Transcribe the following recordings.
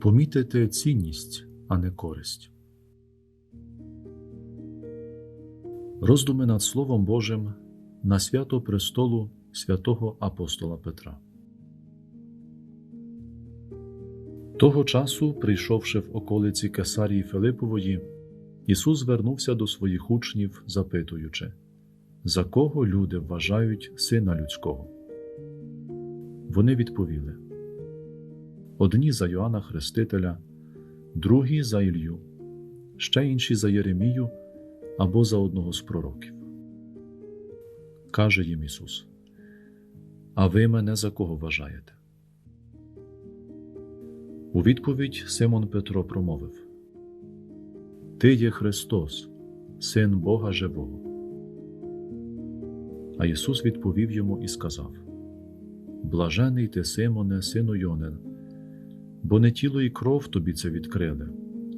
помітити цінність, а не користь. Роздуми над Словом Божим на свято престолу святого апостола Петра. Того часу, прийшовши в околиці Кесарії Филипової, Ісус звернувся до своїх учнів, запитуючи, за кого люди вважають Сина Людського. Вони відповіли: одні за Йоанна Хрестителя, другі за Ілью, ще інші за Єремію або за одного з пророків. Каже їм Ісус: А ви мене за кого вважаєте? У відповідь Симон Петро промовив: Ти є Христос, Син Бога Живого. А Ісус відповів йому і сказав: Блажений ти, Симоне, сину Йонин, бо не тіло і кров тобі це відкрили,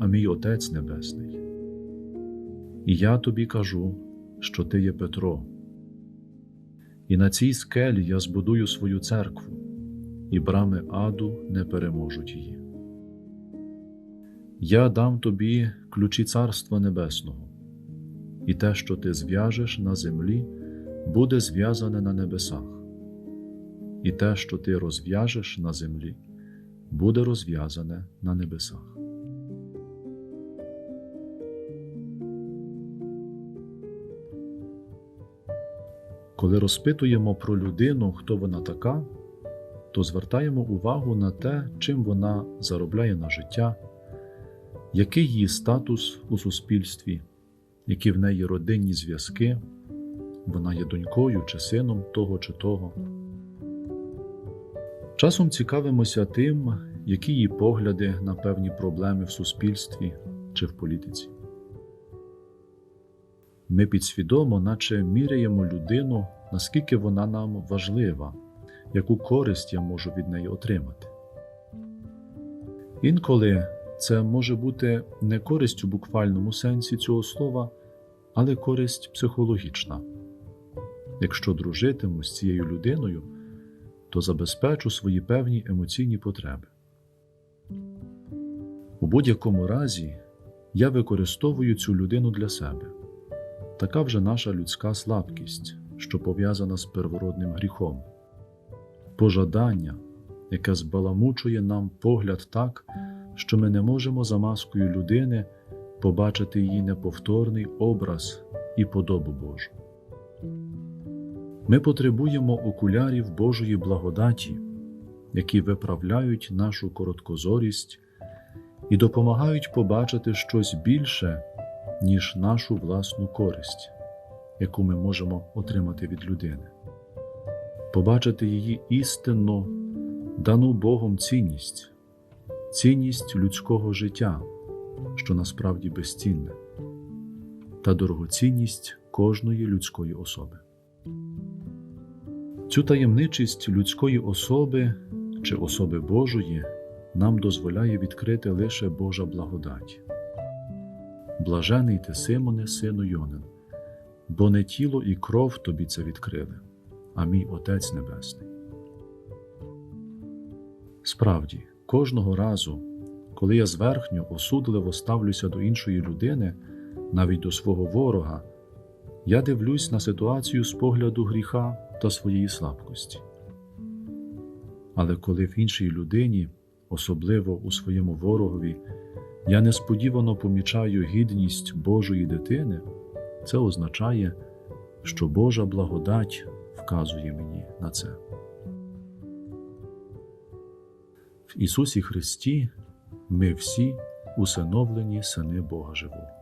а мій Отець Небесний. І я тобі кажу, що ти є Петро. І на цій скелі я збудую свою церкву, і брами аду не переможуть її. Я дам тобі ключі Царства Небесного, і те, що ти зв'яжеш на землі, буде зв'язане на небесах, і те, що ти розв'яжеш на землі, буде розв'язане на небесах. Коли розпитуємо про людину, хто вона така, то звертаємо увагу на те, чим вона заробляє на життя, який її статус у суспільстві, які в неї родинні зв'язки, вона є донькою чи сином того чи того. Часом цікавимося тим, які її погляди на певні проблеми в суспільстві чи в політиці. Ми підсвідомо, наче міряємо людину, наскільки вона нам важлива, яку користь я можу від неї отримати. Інколи це може бути не користь у буквальному сенсі цього слова, але користь психологічна. Якщо дружитиму з цією людиною, то забезпечу свої певні емоційні потреби. У будь-якому разі я використовую цю людину для себе. Така вже наша людська слабкість, що пов'язана з первородним гріхом, пожадання, яке збаламучує нам погляд так, що ми не можемо за маскою людини побачити її неповторний образ і подобу Божу. Ми потребуємо окулярів Божої благодаті, які виправляють нашу короткозорість і допомагають побачити щось більше, ніж нашу власну користь, яку ми можемо отримати від людини, побачити її істинно, дану Богом цінність, цінність людського життя, що насправді безцінне, та дорогоцінність кожної людської особи. Цю таємничість людської особи чи особи Божої нам дозволяє відкрити лише Божа благодать. Блажений ти, Симоне, сину Йонин, бо не тіло і кров тобі це відкрили, а мій Отець Небесний. Справді, кожного разу, коли я зверхньо осудливо ставлюся до іншої людини, навіть до свого ворога, я дивлюсь на ситуацію з погляду гріха та своєї слабкості. Але коли в іншій людині, особливо у своєму ворогові, я несподівано помічаю гідність Божої дитини, це означає, що Божа благодать вказує мені на це. В Ісусі Христі ми всі усиновлені сини Бога Живого.